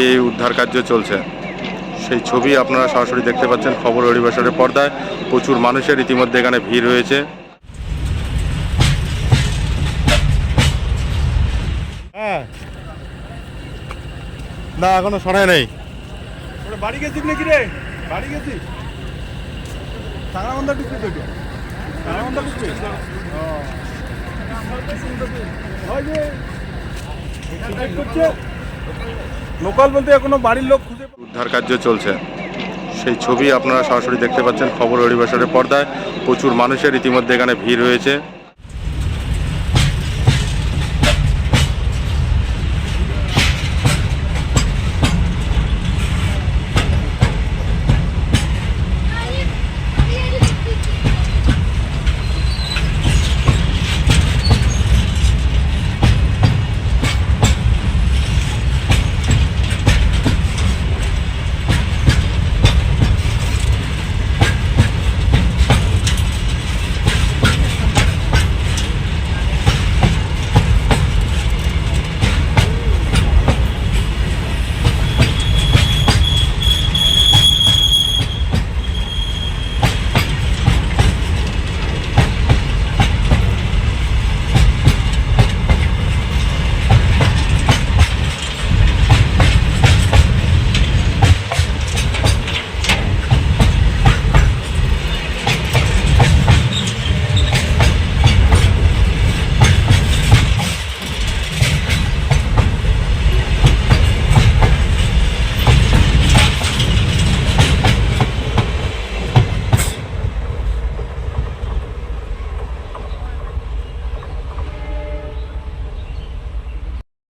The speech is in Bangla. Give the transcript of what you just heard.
এই উদ্ধার কার্য চলছে। সেই ছবি আপনারা সরাসরি দেখতে পাচ্ছেন খবর হরিবাসরের পর্দায়। প্রচুর মানুষের ইতিমধ্যে এখানে ভিড় হয়েছে হ্যাঁ। না এখনও সরাই নেই। বাড়ি গেছিস নাকি রে? বাড়ি গেছিস? যে করছে লোকাল বলতে এখনও বাড়ির লোক খুঁজে উদ্ধার কার্য চলছে। সেই ছবি আপনারা সরাসরি দেখতে পাচ্ছেন খবর হরিবাসরের পর্দায়। প্রচুর মানুষের ইতিমধ্যে এখানে ভিড় হয়েছে।